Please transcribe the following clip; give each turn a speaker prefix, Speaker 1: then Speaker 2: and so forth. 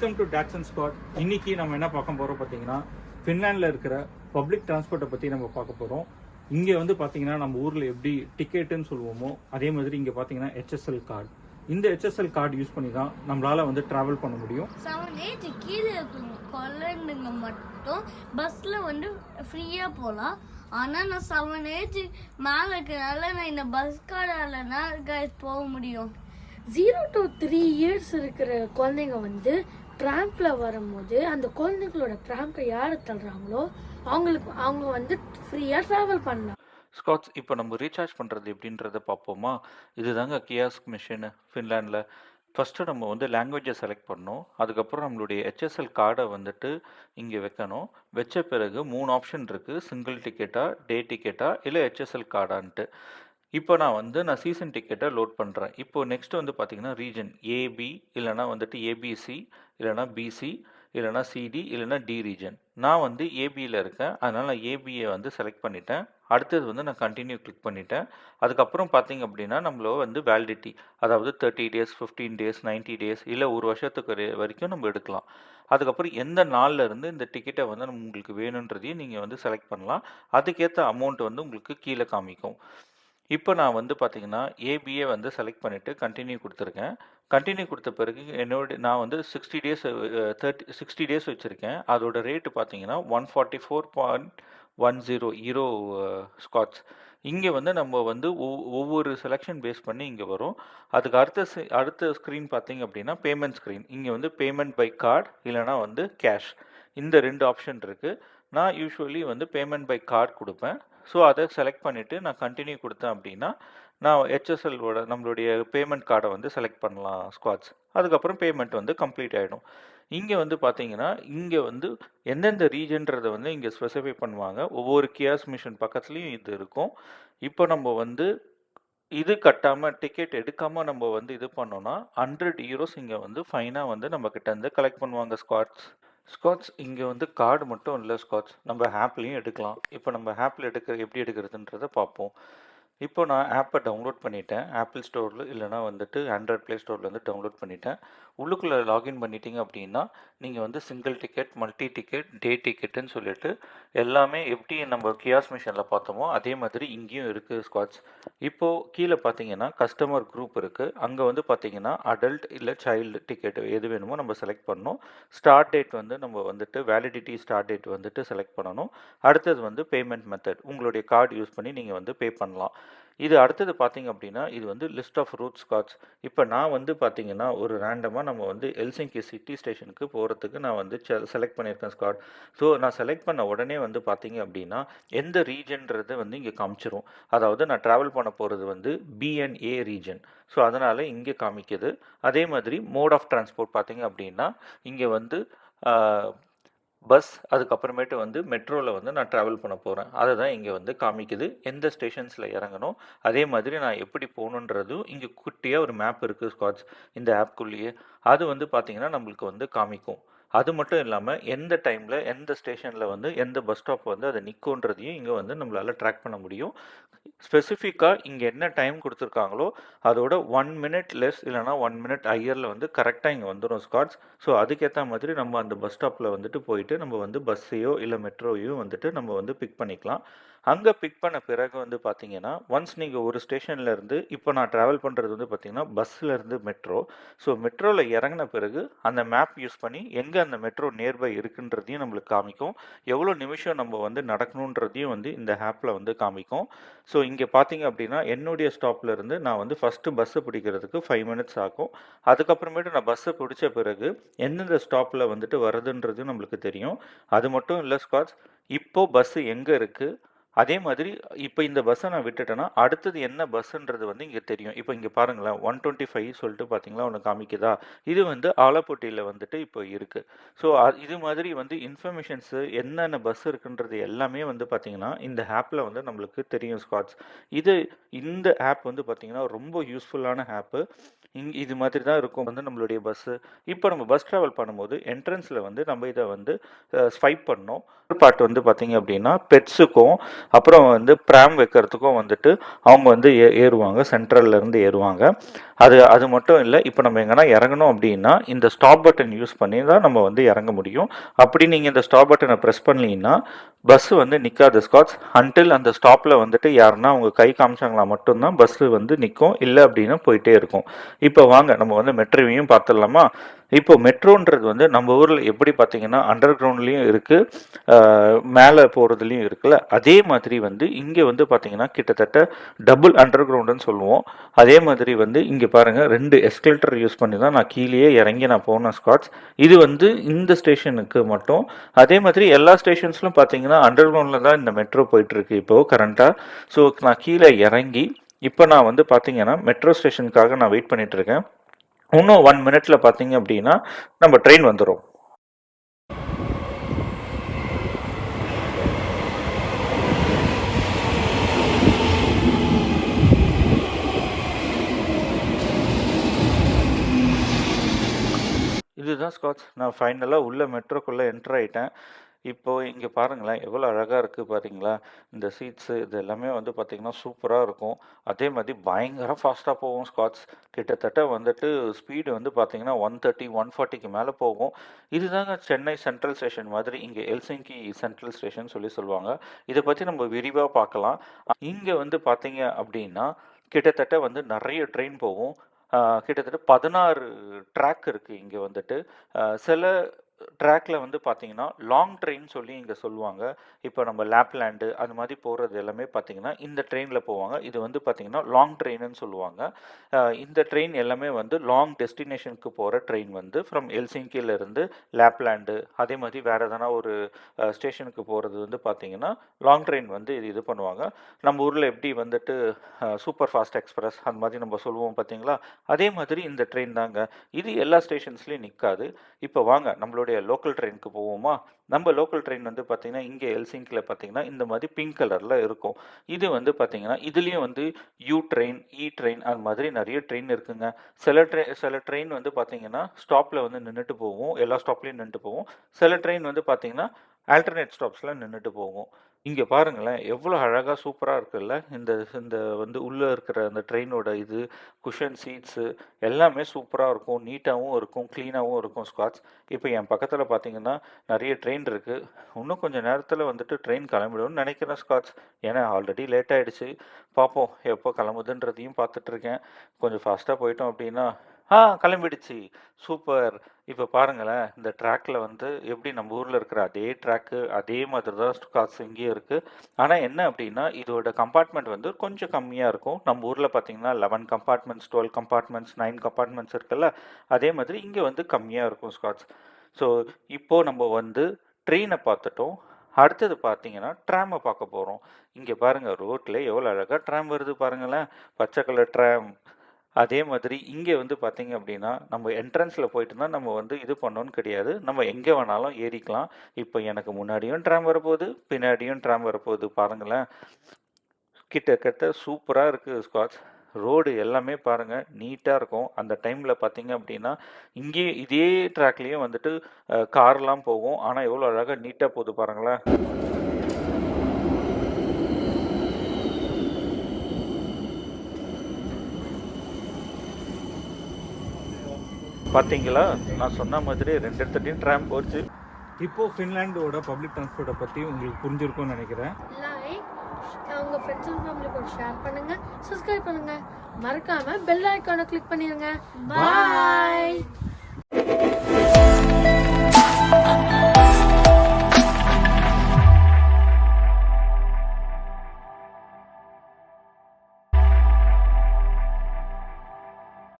Speaker 1: Welcome to talks and squad இன்னைக்கு நம்ம என்ன பார்க்க போறோம் பார்த்தீங்கன்னா ஃபின்லாண்டில் இருக்கிற பப்ளிக் டிரான்ஸ்போர்ட்டை பற்றி நம்ம பார்க்க போகிறோம் இங்கே வந்து பார்த்தீங்கன்னா நம்ம ஊரில் எப்படி டிக்கெட்டுன்னு சொல்லுவோமோ அதே மாதிரி இங்கே பார்த்தீங்கன்னா ஹெச்எஸ்எல் கார்டு இந்த H S L card use பண்ணி தான் நம்மளால வந்து டிராவல் பண்ண முடியும்.
Speaker 2: செவன் ஏஜ் கீழே குழந்தைங்க மட்டும் பஸ்ஸில் வந்து ஃப்ரீயாக போகலாம் ஆனால் நான் செவன் ஏஜ் மேலே இருக்கிறனால நான் இந்த பஸ் கார்டாலனா போக முடியும்.
Speaker 3: ஜீரோ டு த்ரீ இயர்ஸ் இருக்கிற குழந்தைங்க வந்து ட்ராம்ப்ல வரும்போது அந்த குழந்தைங்களோட ட்ராம்ப்பை யார் தள்ளுறாங்களோ அவங்களுக்கு அவங்க வந்து ஃப்ரீயாக ட்ராவல் பண்ணலாம்.
Speaker 4: ஸ்காட்ஸ் இப்போ நம்ம ரீசார்ஜ் பண்ணுறது எப்படின்றத பார்ப்போமா? இதுதாங்க கியாஸ்க் மிஷின் ஃபின்லாண்டில் ஃபஸ்ட்டு நம்ம வந்து லாங்குவேஜை செலக்ட் பண்ணணும் அதுக்கப்புறம் நம்மளுடைய ஹெச்எஸ்எல் கார்டை வந்துட்டு இங்கே வைக்கணும். வச்ச பிறகு மூணு ஆப்ஷன் இருக்குது சிங்கிள் டிக்கெட்டா டே டிக்கெட்டா இல்லை ஹெச்எஸ்எல் கார்டான்ட்டு இப்போ நான் வந்து நான் சீசன் டிக்கெட்டை லோட் பண்ணுறேன் இப்போ நெக்ஸ்ட் வந்து பார்த்தீங்கன்னா ரீஜன் ஏபி இல்லைனா வந்துட்டு ஏபிசி இல்லைனா பிசி இல்லைனா சிடி இல்லைனா டி ரீஜன் நான் வந்து ஏபியில் இருக்கேன். அதனால் நான் ஏபியை வந்து செலக்ட் பண்ணிட்டேன். அடுத்தது வந்து நான் கண்டினியூ கிளிக் பண்ணிட்டேன். அதுக்கப்புறம் பார்த்தீங்க அப்படின்னா நம்மள வந்து வேலிடிட்டி அதாவது thirty days fifteen days 90 days இல்லை ஒரு வருஷத்துக்கு வரைக்கும் நம்ம எடுக்கலாம். அதுக்கப்புறம் எந்த நாளில் இருந்து இந்த டிக்கெட்டை வந்து நம்ம உங்களுக்கு வேணுன்றதையும் நீங்கள் வந்து செலக்ட் பண்ணலாம். அதுக்கேற்ற அமௌண்ட் வந்து உங்களுக்கு கீழே காமிக்கும். இப்போ நான் வந்து பார்த்திங்கன்னா ஏபிஏ வந்து செலக்ட் பண்ணிவிட்டு கண்டினியூ கொடுத்துருக்கேன். கண்டினியூ கொடுத்த பிறகு என்னோட நான் வந்து sixty days thirty sixty days வச்சுருக்கேன். அதோட ரேட்டு பார்த்தீங்கன்னா one forty four point one zero euro Scotch இங்கே வந்து நம்ம வந்து ஒவ்வொரு செலெக்ஷன் பேஸ் பண்ணி இங்கே வரும். அதுக்கு அடுத்த அடுத்த ஸ்க்ரீன் பார்த்தீங்க அப்படின்னா பேமெண்ட் ஸ்க்ரீன் இங்கே வந்து பேமெண்ட் பை கார்டு இல்லைனா வந்து கேஷ் இந்த ரெண்டு ஆப்ஷன் இருக்குது நான் யூஸ்வலி வந்து பேமெண்ட் பை கார்டு கொடுப்பேன். ஸோ அதை செலக்ட் பண்ணிவிட்டு நான் கண்டினியூ கொடுத்தேன் அப்படின்னா நான் ஹெச்எஸ்எல்லோட நம்மளுடைய பேமெண்ட் கார்டை வந்து செலக்ட் பண்ணலாம் ஸ்குவாட்ஸ் அதுக்கப்புறம் பேமெண்ட் வந்து கம்ப்ளீட் ஆகிடும் இங்கே வந்து பார்த்தீங்கன்னா இங்கே வந்து எந்தெந்த ரீஜன்றதை வந்து இங்கே ஸ்பெசிஃபை பண்ணுவாங்க. ஒவ்வொரு கியாஸ் மிஷின் பக்கத்துலேயும் இது இருக்கும். இப்போ நம்ம வந்து இது கட்டாமல் டிக்கெட் எடுக்காமல் நம்ம வந்து இது பண்ணோம்னா ஹண்ட்ரட் ஈரோஸ் இங்கே வந்து ஃபைனாக வந்து நம்மக்கிட்ட இருந்து கலெக்ட் பண்ணுவாங்க ஸ்குவாட்ஸ் ஸ்காட்ச் இங்கே வந்து கார்டு மட்டும் இல்லை ஸ்காட்ஸ் நம்ம ஆப்லையும் எடுக்கலாம். இப்போ நம்ம ஆப்பில் எடுக்கிற எப்படி எடுக்கிறதுன்றதை பார்ப்போம். இப்போ நான் ஆப்பை டவுன்லோட் பண்ணிட்டேன். ஆப்பிள் ஸ்டோரில் இல்லைனா வந்துட்டு ஆண்ட்ராய்ட் ப்ளே ஸ்டோரில் வந்து டவுன்லோட் பண்ணிட்டேன். உள்ளுக்குள்ளே லாகின் பண்ணிட்டீங்க அப்படின்னா நீங்கள் வந்து single ticket multi ticket day டிக்கெட்டுன்னு சொல்லிட்டு எல்லாமே எப்படி நம்ம கியாஸ் மிஷனில் பார்த்தோமோ அதே மாதிரி இங்கேயும் இருக்குது ஸ்குவாட்ஸ் இப்போது கீழே பார்த்தீங்கன்னா கஸ்டமர் குரூப் இருக்குது அங்கே வந்து பார்த்தீங்கன்னா அடல்ட் இல்லை சைல்டு டிக்கெட் எது வேணுமோ நம்ம செலக்ட் பண்ணணும். ஸ்டார்ட் டேட் வந்து நம்ம வந்துட்டு வேலிடிட்டி ஸ்டார்ட் டேட் வந்துட்டு செலக்ட் பண்ணணும். அடுத்தது வந்து பேமெண்ட் மெத்தட் உங்களுடைய கார்டு யூஸ் பண்ணி நீங்கள் வந்து பே பண்ணலாம். இது அடுத்தது பார்த்தீங்க அப்படின்னா இது வந்து லிஸ்ட் ஆஃப் ரூட் ஸ்காட்ச் இப்போ நான் வந்து பார்த்தீங்கன்னா ஒரு ரேண்டமாக நம்ம வந்து எல்சிங்கி சிட்டி ஸ்டேஷனுக்கு போகிறதுக்கு நான் வந்து செலக்ட் பண்ணியிருக்கேன் ஸ்காட் ஸோ நான் செலக்ட் பண்ண உடனே வந்து பார்த்தீங்க அப்படின்னா எந்த ரீஜன்றது வந்து இங்கே காமிச்சிரும். அதாவது நான் ட்ராவல் பண்ண போகிறது வந்து பிஎன்ஏ ரீஜன் ஸோ அதனால் இங்கே காமிக்குது. அதே மாதிரி மோட் ஆஃப் டிரான்ஸ்போர்ட் பார்த்தீங்க அப்படின்னா இங்கே வந்து பஸ் அதுக்கப்புறமேட்டு வந்து மெட்ரோவில் வந்து நான் ட்ராவல் பண்ண போகிறேன் அதை தான் இங்கே வந்து காமிக்குது. எந்த ஸ்டேஷன்ஸில் இறங்கணும்? அதே மாதிரி நான் எப்படி போகணுன்றதும் இங்கே குட்டியாக ஒரு மேப் இருக்குது ஸ்காட்ச் இந்த ஆப்குள்ளேயே அது வந்து பார்த்திங்கன்னா நம்மளுக்கு வந்து காமிக்கும். அது மட்டும் இல்லாமல் எந்த டைமில் எந்த ஸ்டேஷனில் வந்து எந்த பஸ் ஸ்டாப் வந்து அதை நிற்குன்றதையும் இங்கே வந்து நம்மளால் ட்ராக் பண்ண முடியும். ஸ்பெசிஃபிக்காக இங்கே என்ன டைம் கொடுத்துருக்காங்களோ அதோட ஒன் மினிட் லெஸ் இல்லைனா ஒன் மினிட் ஹையரில் வந்து கரெக்டாக இங்கே வந்துடும் ஸ்காட்ஸ் ஸோ அதுக்கேற்ற மாதிரி நம்ம அந்த பஸ் ஸ்டாப்பில் வந்துட்டு போயிட்டு நம்ம வந்து பஸ்ஸையோ இல்லை மெட்ரோவையோ வந்துட்டு நம்ம வந்து பிக் பண்ணிக்கலாம். அங்கே பிக் பண்ண பிறகு வந்து பார்த்தீங்கன்னா ஒன்ஸ் நீங்கள் ஒரு ஸ்டேஷன்லேருந்து இப்போ நான் ட்ராவல் பண்ணுறது வந்து பார்த்தீங்கன்னா பஸ்ஸில் இருந்து மெட்ரோ ஸோ மெட்ரோவில் இறங்கின பிறகு அந்த மேப் யூஸ் பண்ணி எங்கே அந்த மெட்ரோ நியர்பை இருக்குன்றதையும் நம்மளுக்கு காமிக்கும். எவ்வளோ நிமிஷம் நம்ம வந்து நடக்கணுன்றதையும் வந்து இந்த ஆப்பில் வந்து காமிக்கும். ஸோ இங்கே பார்த்தீங்க அப்படின்னா என்னுடைய ஸ்டாப்லேருந்து நான் வந்து ஃபஸ்ட்டு பஸ்ஸு பிடிக்கிறதுக்கு ஃபைவ் மினிட்ஸ் ஆகும். அதுக்கப்புறமேட்டு நான் பஸ்ஸை பிடிச்ச பிறகு எந்தெந்த ஸ்டாப்பில் வந்துட்டு வருதுன்றதும் நம்மளுக்கு தெரியும். அது மட்டும் இல்லை ஸ்காட்ச் இப்போது பஸ்ஸு எங்கே இருக்குது அதே மாதிரி இப்போ இந்த பஸ்ஸை நான் விட்டுட்டேன்னா அடுத்தது என்ன பஸ்ஸுன்றது வந்து இங்கே தெரியும். இப்போ இங்கே பாருங்களேன் ஒன் டுவெண்ட்டி ஃபைவ் சொல்லிட்டு பார்த்தீங்களா ஒன்று காமிக்குதா? இது வந்து ஆலப்பட்டியில் வந்துட்டு இப்போ இருக்குது ஸோ இது மாதிரி வந்து இன்ஃபர்மேஷன்ஸு என்னென்ன பஸ் இருக்குன்றது எல்லாமே வந்து பார்த்திங்கன்னா இந்த ஆப்பில் வந்து நம்மளுக்கு தெரியும் ஸ்காட்ஸ் இது இந்த ஆப் வந்து பார்த்திங்கன்னா ரொம்ப யூஸ்ஃபுல்லான ஆப்பு இங் இது மாதிரி தான் இருக்கும் வந்து நம்மளுடைய பஸ்ஸு இப்போ நம்ம பஸ் ட்ராவல் பண்ணும்போது என்ட்ரன்ஸில் வந்து நம்ம இதை வந்து ஸ்வைப் பண்ணோம். பார்ட் வந்து பார்த்திங்க அப்படின்னா பெட்ஸுக்கும் அப்புறம் வந்து ப்ராம் வைக்கிறதுக்கும் வந்துட்டு அவங்க வந்து ஏ ஏறுவாங்க. சென்ட்ரல்லேருந்து ஏறுவாங்க. அது அது மட்டும் இல்லை இப்போ நம்ம எங்கன்னா இறங்கணும் அப்படின்னா இந்த ஸ்டாப் பட்டன் யூஸ் பண்ணி தான் நம்ம வந்து இறங்க முடியும். அப்படி நீங்கள் இந்த ஸ்டாப் பட்டனை ப்ரெஸ் பண்ணலீங்கன்னா பஸ் வந்து நிற்காது ஸ்காட்ஸ் அன்டில் அந்த ஸ்டாப்பில் வந்துட்டு யாருன்னா அவங்க கை காமிச்சாங்களா மட்டும்தான் பஸ்ஸு வந்து நிற்கும் இல்லை அப்படின்னா போயிட்டே இருக்கும். இப்போ வாங்க நம்ம வந்து மெட்ரோவையும் பார்த்துடலாமா? இப்போ மெட்ரோன்றது வந்து நம்ம ஊரில் எப்படி பார்த்தீங்கன்னா அண்டர் கிரவுண்ட்லேயும் இருக்குது மேலே போகிறதுலையும் இருக்குல்ல. அதே மாதிரி வந்து இங்கே வந்து பார்த்தீங்கன்னா கிட்டத்தட்ட டபுள் அண்டர் கிரவுண்டுன்னு சொல்லுவோம். அதே மாதிரி வந்து இங்கே பாருங்கள் ரெண்டு எஸ்கலேட்டர் யூஸ் பண்ணி தான் நான் கீழேயே இறங்கி நான் போனேன் ஸ்காட்ஸ் இது வந்து இந்த ஸ்டேஷனுக்கு மட்டும். அதே மாதிரி எல்லா ஸ்டேஷன்ஸ்லையும் பார்த்தீங்கன்னா அண்டர் கிரவுண்டில் தான் இந்த மெட்ரோ போயிட்டுருக்கு இப்போது கரண்ட்டாக ஸோ நான் கீழே இறங்கி இப்போ நான் வந்து பார்த்தீங்கன்னா மெட்ரோ ஸ்டேஷனுக்காக நான் வெயிட் பண்ணிகிட்ருக்கேன் இன்னும் ஒன் மினிட்ல பார்த்தீங்க அப்படின்னா நம்ம ட்ரெயின் வந்துடும் இதுதான் ஸ்காட்ச். நான் ஃபைனலாக உள்ளே மெட்ரோக்குள்ளே என்டர் ஆகிட்டேன் இப்போது இங்கே பாருங்களேன் எவ்வளோ அழகாக இருக்குது பாருங்களா இந்த சீட்ஸு இது எல்லாமே வந்து பார்த்திங்கன்னா சூப்பராக இருக்கும். அதே மாதிரி பயங்கர ஃபாஸ்ட்டாக போகும் ஸ்காட்ச் கிட்டத்தட்ட வந்துட்டு ஸ்பீடு வந்து பார்த்திங்கன்னா ஒன் தேர்ட்டி ஒன் ஃபார்ட்டிக்கு மேலே போகும். இதுதாங்க சென்னை சென்ட்ரல் ஸ்டேஷன் மாதிரி இங்கே எல்சிங்கி சென்ட்ரல் ஸ்டேஷன் சொல்லி சொல்லுவாங்க. இதை பற்றி நம்ம விரிவாக பார்க்கலாம். இங்கே வந்து பார்த்திங்க அப்படின்னா கிட்டத்தட்ட வந்து நிறைய ட்ரெயின் போகும். கிட்டத்தட்ட பதினாறு ட்ராக் இருக்குது இங்கே வந்துட்டு. சில ட்ராக்ல வந்து பார்த்தீங்கன்னா லாங் ட்ரெயின் சொல்லி இங்கே சொல்லுவாங்க. இப்போ நம்ம லேப்லேண்டு அது மாதிரி போகிறது எல்லாமே பார்த்தீங்கன்னா இந்த ட்ரெயினில் போவாங்க. இது வந்து பார்த்தீங்கன்னா லாங் ட்ரெயின்னு சொல்லுவாங்க. இந்த ட்ரெயின் எல்லாமே வந்து லாங் டெஸ்டினேஷனுக்கு போகிற ட்ரெயின் வந்து ஃப்ரம் இருந்து லேப்லேண்டு அதே மாதிரி வேறு எதனா ஒரு ஸ்டேஷனுக்கு போகிறது வந்து பார்த்தீங்கன்னா லாங் ட்ரெயின் வந்து இது இது பண்ணுவாங்க. நம்ம ஊரில் எப்படி வந்துட்டு சூப்பர் ஃபாஸ்ட் எக்ஸ்பிரஸ் அந்த மாதிரி நம்ம சொல்லுவோம் பார்த்தீங்களா? அதே மாதிரி இந்த ட்ரெயின் தாங்க. இது எல்லா ஸ்டேஷன்ஸ்லேயும் நிற்காது இப்போ வாங்க நம்மளோட நம்மளுடைய லோக்கல் ட்ரெயினுக்கு போவோமா? நம்ம லோக்கல் ட்ரெயின் வந்து பார்த்தீங்கன்னா இங்கே எல்சிங்கில் பார்த்தீங்கன்னா இந்த மாதிரி பிங்க் கலரில் இருக்கும். இது வந்து பார்த்தீங்கன்னா இதுலேயும் வந்து யூ ட்ரெயின் இ ட்ரெயின் அது மாதிரி நிறைய ட்ரெயின் இருக்குங்க. சில ட்ரெயின் சில ட்ரெயின் வந்து பார்த்தீங்கன்னா ஸ்டாப்பில் வந்து நின்றுட்டு போவோம் எல்லா ஸ்டாப்லேயும் நின்றுட்டு போகும். சில ட்ரெயின் வந்து பார்த்தீங்கன்னா ஆல்டர்னேட் ஸ்டாப்ஸில் நின்றுட்டு போகும். இங்கே பாருங்களேன் எவ்வளோ அழகாக சூப்பராக இருக்குல்ல? இந்த இந்த வந்து உள்ளே இருக்கிற அந்த ட்ரெயினோட இது குஷன் சீட்ஸு எல்லாமே சூப்பராக இருக்கும். நீட்டாகவும் இருக்கும் க்ளீனாகவும் இருக்கும் ஸ்காட்ச் இப்போ என் பக்கத்தில் பார்த்தீங்கன்னா நிறைய ட்ரெயின் இருக்குது இன்னும் கொஞ்சம் நேரத்தில் வந்துட்டு ட்ரெயின் கிளம்பிடும்னு நினைக்கிறேன் ஸ்காட்ச் ஏன்னா ஆல்ரெடி லேட் ஆகிடுச்சு பார்ப்போம் எப்போ கிளம்புதுன்றதையும் பார்த்துட்ருக்கேன் கொஞ்சம் ஃபாஸ்ட்டாக போயிட்டோம் அப்படின்னா ஆ கிளம்பிடுச்சு. சூப்பர். இப்போ பாருங்களேன் இந்த ட்ராக்ல வந்து எப்படி நம்ம ஊரில் இருக்கிற அதே ட்ராக்கு அதே மாதிரி தான் காசு இங்கேயும் இருக்குது ஆனால் என்ன அப்படின்னா இதோட கம்பார்ட்மெண்ட் வந்து கொஞ்சம் கம்மியாக இருக்கும். நம்ம ஊரில் பார்த்தீங்கன்னா eleven compartments twelve compartments nine compartments இருக்குல்ல அதே மாதிரி இங்கே வந்து கம்மியாக இருக்கும் ஸ்காட்ஸ் ஸோ இப்போது நம்ம வந்து ட்ரெயினை பார்த்துட்டோம். அடுத்தது பார்த்தீங்கன்னா ட்ராமை பார்க்க போகிறோம் இங்கே பாருங்கள் ரோட்டில் எவ்வளோ அழகாக ட்ராம் வருது பாருங்களேன். பச்சை கலர் ட்ராம். அதே மாதிரி இங்கே வந்து பார்த்தீங்க அப்படின்னா நம்ம என்ட்ரன்ஸில் போயிட்டு தான் நம்ம வந்து இது பண்ணோன்னு கிடையாது. நம்ம எங்கே வேணாலும் ஏறிக்கலாம். இப்போ எனக்கு முன்னாடியும் ட்ராம் வரப்போகுது பின்னாடியும் ட்ராம் வரப்போகுது. பாருங்களேன். கிட்டத்தட்ட சூப்பராக இருக்குது ஸ்காட்ச் ரோடு எல்லாமே பாருங்கள் நீட்டாக இருக்கும். அந்த டைமில் பார்த்தீங்க அப்படின்னா இங்கே இதே ட்ராக்லேயும் வந்துட்டு கார்லாம் போகும். ஆனால் எவ்வளோ அழகாக நீட்டாக போகுது பாருங்களேன். பார்த்தீங்களா நான் சொன்ன மாதிரி ரெண்டு இடத்துலையும் ட்ராம் போச்சு.
Speaker 1: இப்போ ஃபின்லாண்டோட பப்ளிக் டிரான்ஸ்போர்ட்டை பற்றி உங்களுக்கு புரிஞ்சிருக்கும்னு நினைக்கிறேன்.
Speaker 3: லைக் உங்க ஃப்ரெண்ட்ஸ் அண்ட் ஃபேமிலி கூட ஷேர் பண்ணுங்க சப்ஸ்கிரைப் பண்ணுங்க. மறக்காம பெல் ஐகானை கிளிக் பண்ணிருங்க. பாய்